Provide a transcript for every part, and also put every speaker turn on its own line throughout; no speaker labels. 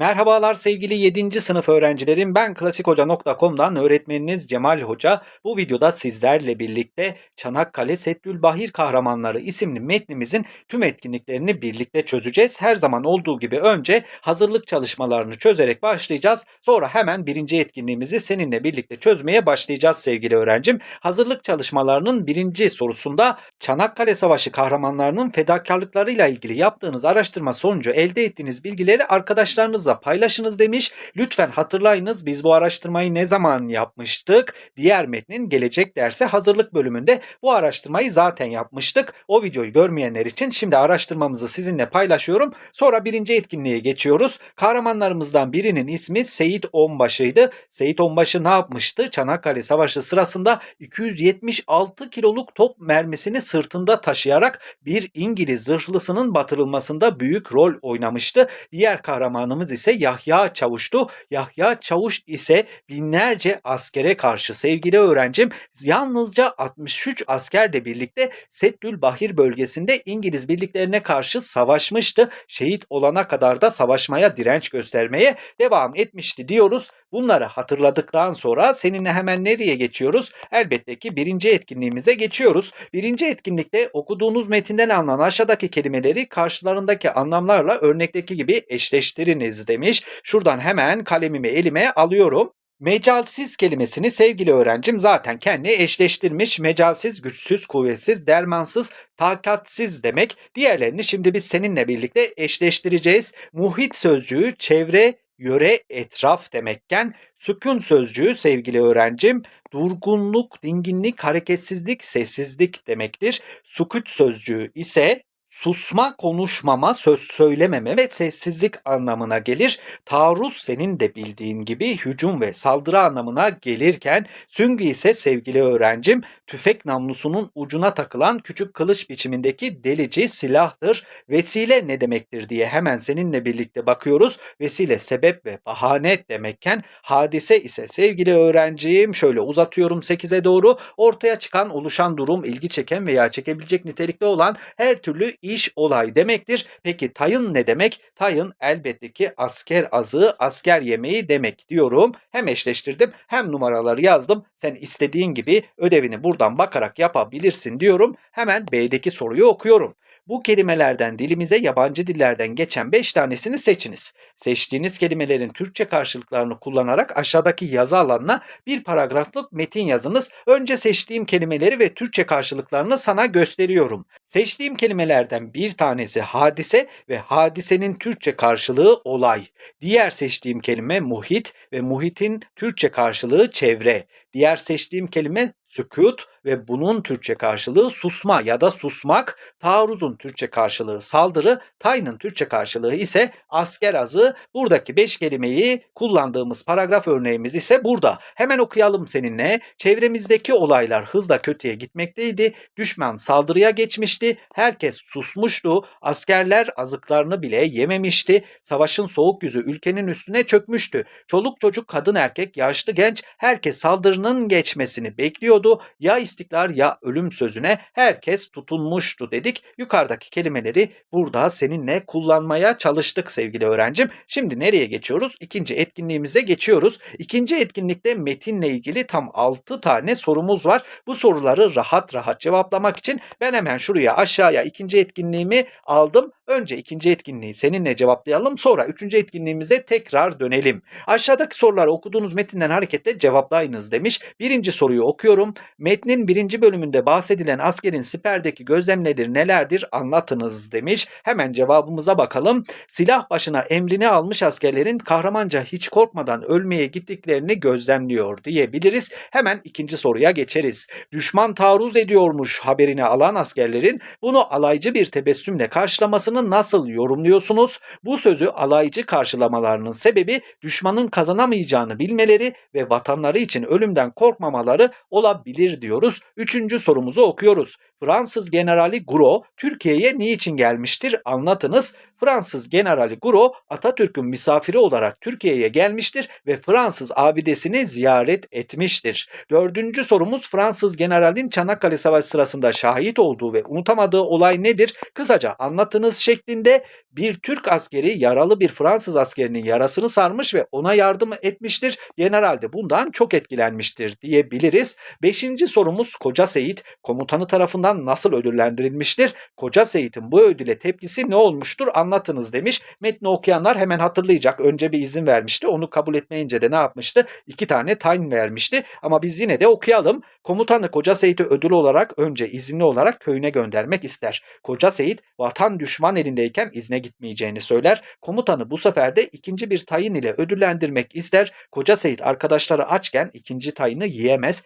Merhabalar sevgili 7. sınıf öğrencilerim. Ben klasikhoca.com'dan öğretmeniniz Cemal Hoca. Bu videoda sizlerle birlikte Çanakkale Settülbahir Kahramanları isimli metnimizin tüm etkinliklerini birlikte çözeceğiz. Her zaman olduğu gibi önce hazırlık çalışmalarını çözerek başlayacağız. Sonra hemen birinci etkinliğimizi seninle birlikte çözmeye başlayacağız sevgili öğrencim. Hazırlık çalışmalarının birinci sorusunda Çanakkale Savaşı kahramanlarının fedakarlıklarıyla ilgili yaptığınız araştırma sonucu elde ettiğiniz bilgileri arkadaşlarınızla paylaşınız demiş. Lütfen hatırlayınız biz bu araştırmayı ne zaman yapmıştık? Diğer metnin gelecek derse hazırlık bölümünde bu araştırmayı zaten yapmıştık. O videoyu görmeyenler için şimdi araştırmamızı sizinle paylaşıyorum. Sonra birinci etkinliğe geçiyoruz. Kahramanlarımızdan birinin ismi Seyit Onbaşı'ydı. Seyit Onbaşı ne yapmıştı? Çanakkale Savaşı sırasında 276 kiloluk top mermisini sırtında taşıyarak bir İngiliz zırhlısının batırılmasında büyük rol oynamıştı. Diğer kahramanımız ise Yahya Çavuş'tu. Yahya Çavuş ise binlerce askere karşı sevgili öğrencim yalnızca 63 askerle birlikte Settülbahir bölgesinde İngiliz birliklerine karşı savaşmıştı. Şehit olana kadar da savaşmaya direnç göstermeye devam etmişti diyoruz. Bunları hatırladıktan sonra seninle hemen nereye geçiyoruz? Elbette ki birinci etkinliğimize geçiyoruz. Birinci etkinlikte okuduğunuz metinden alınan aşağıdaki kelimeleri karşılarındaki anlamlarla örnekteki gibi eşleştiriniz demiş. Şuradan hemen kalemimi elime alıyorum. Mecalsiz kelimesini sevgili öğrencim zaten kendi eşleştirmiş. Mecalsiz, güçsüz, kuvvetsiz, dermansız, takatsiz demek. Diğerlerini şimdi biz seninle birlikte eşleştireceğiz. Muhit sözcüğü çevre, yöre, etraf demekken sükun sözcüğü sevgili öğrencim durgunluk, dinginlik, hareketsizlik, sessizlik demektir. Sukut sözcüğü ise susma, konuşmama, söz söylememe ve sessizlik anlamına gelir. Taarruz senin de bildiğin gibi hücum ve saldırı anlamına gelirken süngü ise sevgili öğrencim tüfek namlusunun ucuna takılan küçük kılıç biçimindeki delici silahtır. Vesile ne demektir diye hemen seninle birlikte bakıyoruz. Vesile sebep ve bahane demekken hadise ise sevgili öğrencim şöyle uzatıyorum 8'e doğru ortaya çıkan oluşan durum ilgi çeken veya çekebilecek nitelikte olan her türlü iş olay demektir. Peki tayın ne demek? Tayın elbette ki asker azığı, asker yemeği demek diyorum. Hem eşleştirdim hem numaraları yazdım. Sen istediğin gibi ödevini buradan bakarak yapabilirsin diyorum. Hemen B'deki soruyu okuyorum. Bu kelimelerden dilimize yabancı dillerden geçen 5 tanesini seçiniz. Seçtiğiniz kelimelerin Türkçe karşılıklarını kullanarak aşağıdaki yazı alanına bir paragraflık metin yazınız. Önce seçtiğim kelimeleri ve Türkçe karşılıklarını sana gösteriyorum. Seçtiğim kelimelerden bir tanesi hadise ve hadisenin Türkçe karşılığı olay. Diğer seçtiğim kelime muhit ve muhitin Türkçe karşılığı çevre. Diğer seçtiğim kelime sükut ve bunun Türkçe karşılığı susma ya da susmak. Taarruzun Türkçe karşılığı saldırı, tayının Türkçe karşılığı ise asker azı. Buradaki beş kelimeyi kullandığımız paragraf örneğimiz ise burada. Hemen okuyalım seninle. Çevremizdeki olaylar hızla kötüye gitmekteydi. Düşman saldırıya geçmişti. Herkes susmuştu. Askerler azıklarını bile yememişti. Savaşın soğuk yüzü ülkenin üstüne çökmüştü. Çoluk çocuk, kadın erkek, yaşlı genç herkes saldırının geçmesini bekliyordu. Ya istikrar ya ölüm sözüne herkes tutunmuştu dedik. Yukarıdaki kelimeleri burada seninle kullanmaya çalıştık sevgili öğrencim. Şimdi nereye geçiyoruz? İkinci etkinliğimize geçiyoruz. İkinci etkinlikte metinle ilgili tam 6 tane sorumuz var. Bu soruları rahat rahat cevaplamak için ben hemen şuraya aşağıya ikinci etkinliğimi aldım. Önce ikinci etkinliği seninle cevaplayalım. Sonra üçüncü etkinliğimize tekrar dönelim. Aşağıdaki soruları okuduğunuz metinden hareketle cevaplayınız demiş. Birinci soruyu okuyorum. Metnin birinci bölümünde bahsedilen askerin siperdeki gözlemleri nelerdir anlatınız demiş. Hemen cevabımıza bakalım. Silah başına emrini almış askerlerin kahramanca hiç korkmadan ölmeye gittiklerini gözlemliyor diyebiliriz. Hemen ikinci soruya geçeriz. Düşman taarruz ediyormuş haberini alan askerlerin bunu alaycı bir tebessümle karşılamasını nasıl yorumluyorsunuz? Bu sözü alaycı karşılamalarının sebebi düşmanın kazanamayacağını bilmeleri ve vatanları için ölümden korkmamaları olabilir olabilir diyoruz. Üçüncü sorumuzu okuyoruz. Fransız generali Gouraud Türkiye'ye niçin gelmiştir? Anlatınız. Fransız generali Gouraud Atatürk'ün misafiri olarak Türkiye'ye gelmiştir ve Fransız abidesini ziyaret etmiştir. Dördüncü sorumuz Fransız generalin Çanakkale Savaşı sırasında şahit olduğu ve unutamadığı olay nedir? Kısaca anlatınız şeklinde bir Türk askeri yaralı bir Fransız askerinin yarasını sarmış ve ona yardım etmiştir. General de bundan çok etkilenmiştir diyebiliriz. Beşinci sorumuz Koca Seyit komutanı tarafından nasıl ödüllendirilmiştir? Koca Seyit'in bu ödüle tepkisi ne olmuştur anlatınız demiş. Metni okuyanlar hemen hatırlayacak. Önce bir izin vermişti. Onu kabul etmeyince de ne yapmıştı? İki tane tayin vermişti. Ama biz yine de okuyalım. Komutanı Koca Seyit'i ödül olarak önce izinli olarak köyüne göndermek ister. Koca Seyit vatan düşman elindeyken izne gitmeyeceğini söyler. Komutanı bu sefer de ikinci bir tayin ile ödüllendirmek ister. Koca Seyit arkadaşları açken ikinci tayını yiyemez.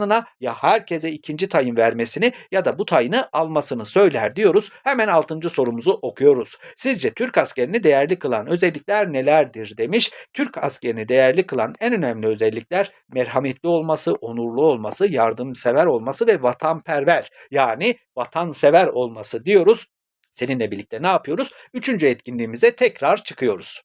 Komutanına ya herkese ikinci tayin vermesini ya da bu tayını almasını söyler diyoruz. Hemen altıncı sorumuzu okuyoruz. Sizce Türk askerini değerli kılan özellikler nelerdir demiş. Türk askerini değerli kılan en önemli özellikler merhametli olması, onurlu olması, yardımsever olması ve vatanperver yani vatansever olması diyoruz. Seninle birlikte ne yapıyoruz? Üçüncü etkinliğimize tekrar çıkıyoruz.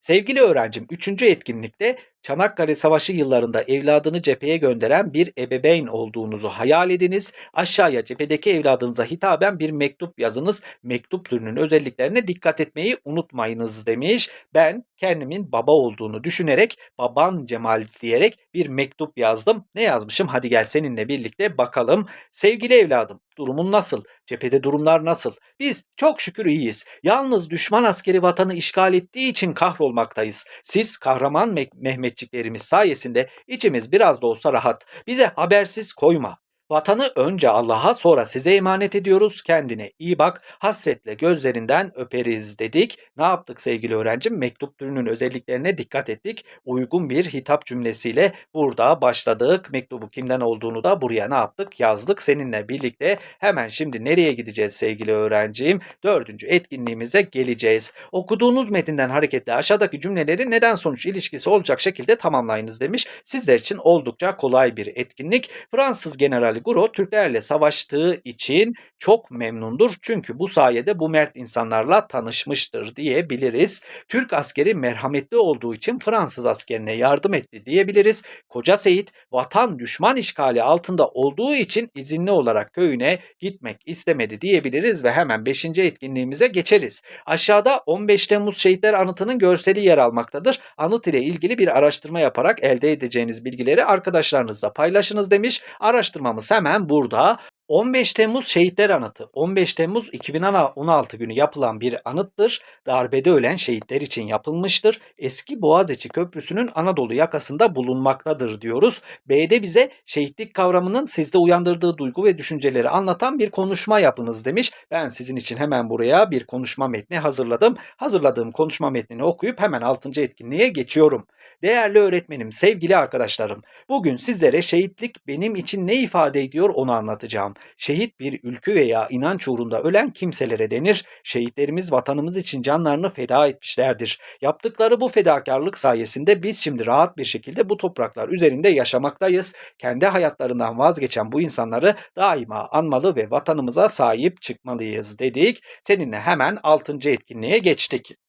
Sevgili öğrencim, üçüncü etkinlikte Çanakkale Savaşı yıllarında evladını cepheye gönderen bir ebeveyn olduğunuzu hayal ediniz. Aşağıya cephedeki evladınıza hitaben bir mektup yazınız. Mektup türünün özelliklerine dikkat etmeyi unutmayınız demiş. Ben kendimin baba olduğunu düşünerek baban Cemal diyerek bir mektup yazdım. Ne yazmışım? Hadi gel seninle birlikte bakalım. Sevgili evladım, durumun nasıl? Cephede durumlar nasıl? Biz çok şükür iyiyiz. Yalnız düşman askeri vatanı işgal ettiği için kahrolmaktayız. Siz kahraman Me- Mehmetçiklerimiz sayesinde içimiz biraz da olsa rahat. Bize habersiz koyma. Vatanı önce Allah'a sonra size emanet ediyoruz. Kendine iyi bak. Hasretle gözlerinden öperiz dedik. Ne yaptık sevgili öğrencim? Mektup türünün özelliklerine dikkat ettik. Uygun bir hitap cümlesiyle burada başladık. Mektubu kimden olduğunu da buraya ne yaptık? Yazdık seninle birlikte. Hemen şimdi nereye gideceğiz sevgili öğrencim? Dördüncü etkinliğimize geleceğiz. Okuduğunuz metinden hareketle aşağıdaki cümleleri neden sonuç ilişkisi olacak şekilde tamamlayınız demiş. Sizler için oldukça kolay bir etkinlik. Fransız generali Gouraud Türklerle savaştığı için çok memnundur. Çünkü bu sayede bu mert insanlarla tanışmıştır diyebiliriz. Türk askeri merhametli olduğu için Fransız askerine yardım etti diyebiliriz. Koca Seyit vatan düşman işgali altında olduğu için izinli olarak köyüne gitmek istemedi diyebiliriz ve hemen 5. etkinliğimize geçeriz. Aşağıda 15 Temmuz Şehitler Anıtı'nın görseli yer almaktadır. Anıt ile ilgili bir araştırma yaparak elde edeceğiniz bilgileri arkadaşlarınızla paylaşınız demiş. Araştırmamız hemen burada. 15 Temmuz Şehitler Anıtı 15 Temmuz 2016 günü yapılan bir anıttır. Darbede ölen şehitler için yapılmıştır. Eski Boğaziçi Köprüsü'nün Anadolu yakasında bulunmaktadır diyoruz. B'de bize şehitlik kavramının sizde uyandırdığı duygu ve düşünceleri anlatan bir konuşma yapınız demiş. Ben sizin için hemen buraya bir konuşma metni hazırladım. Hazırladığım konuşma metnini okuyup hemen 6. etkinliğe geçiyorum. Değerli öğretmenim, sevgili arkadaşlarım, bugün sizlere şehitlik benim için ne ifade ediyor onu anlatacağım. Şehit bir ülkü veya inanç uğrunda ölen kimselere denir. Şehitlerimiz vatanımız için canlarını feda etmişlerdir. Yaptıkları bu fedakarlık sayesinde biz şimdi rahat bir şekilde bu topraklar üzerinde yaşamaktayız. Kendi hayatlarından vazgeçen bu insanları daima anmalı ve vatanımıza sahip çıkmalıyız dedik. Seninle hemen 6. etkinliğe geçtik.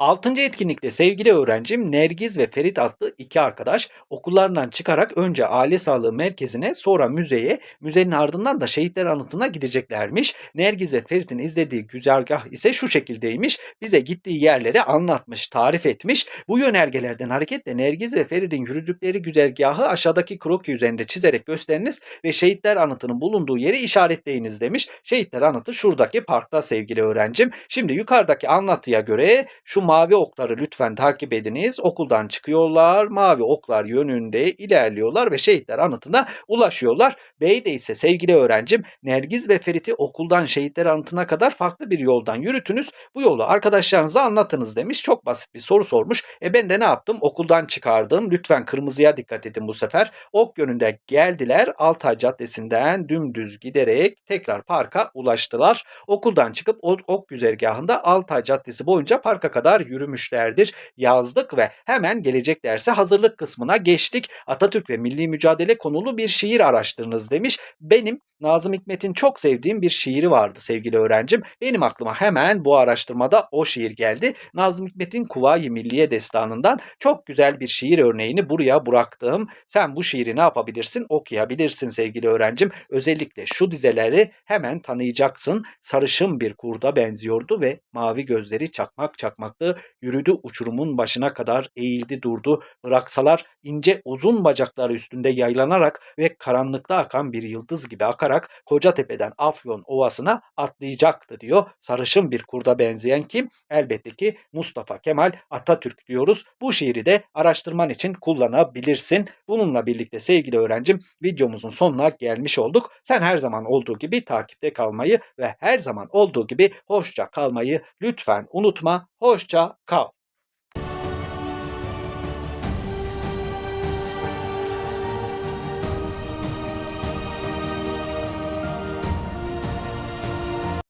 Altıncı etkinlikte sevgili öğrencim Nergiz ve Ferit adlı iki arkadaş okullarından çıkarak önce aile sağlığı merkezine sonra müzeye, müzenin ardından da şehitler anıtına gideceklermiş. Nergiz ve Ferit'in izlediği güzergah ise şu şekildeymiş. Bize gittiği yerleri anlatmış, tarif etmiş. Bu yönergelerden hareketle Nergiz ve Ferit'in yürüdükleri güzergahı aşağıdaki kroki üzerinde çizerek gösteriniz ve şehitler anıtının bulunduğu yeri işaretleyiniz demiş. Şehitler anıtı şuradaki parkta sevgili öğrencim. Şimdi yukarıdaki anlatıya göre şu mavi okları lütfen takip ediniz. Okuldan çıkıyorlar. Mavi oklar yönünde ilerliyorlar ve şehitler anıtına ulaşıyorlar. B'de ise sevgili öğrencim Nergiz ve Ferit'i okuldan şehitler anıtına kadar farklı bir yoldan yürütünüz. Bu yolu arkadaşlarınıza anlatınız demiş. Çok basit bir soru sormuş. E ben de ne yaptım? Okuldan çıkardım. Lütfen kırmızıya dikkat edin bu sefer. Ok yönünde geldiler. Altay Caddesi'nden dümdüz giderek tekrar parka ulaştılar. Okuldan çıkıp ok güzergahında Altay Caddesi boyunca parka kadar kadar yürümüşlerdir. Yazdık ve hemen gelecek derse hazırlık kısmına geçtik. Atatürk ve milli mücadele konulu bir şiir araştırınız demiş. Benim Nazım Hikmet'in çok sevdiğim bir şiiri vardı sevgili öğrencim. Benim aklıma hemen bu araştırmada o şiir geldi. Nazım Hikmet'in Kuvayi Milliye Destanı'ndan çok güzel bir şiir örneğini buraya bıraktım. Sen bu şiiri ne yapabilirsin? Okuyabilirsin sevgili öğrencim. Özellikle şu dizeleri hemen tanıyacaksın. Sarışın bir kurda benziyordu ve mavi gözleri çakmak çakmaktı. Yürüdü uçurumun başına kadar eğildi durdu. Bıraksalar ince uzun bacakları üstünde yaylanarak ve karanlıkta akan bir yıldız gibi akarak Kocatepe'den Afyon Ovası'na atlayacaktı diyor. Sarışın bir kurda benzeyen kim? Elbette ki Mustafa Kemal Atatürk diyoruz. Bu şiiri de araştırman için kullanabilirsin. Bununla birlikte sevgili öğrencim videomuzun sonuna gelmiş olduk. Sen her zaman olduğu gibi takipte kalmayı ve her zaman olduğu gibi hoşça kalmayı lütfen unutma. Hoşça 靠。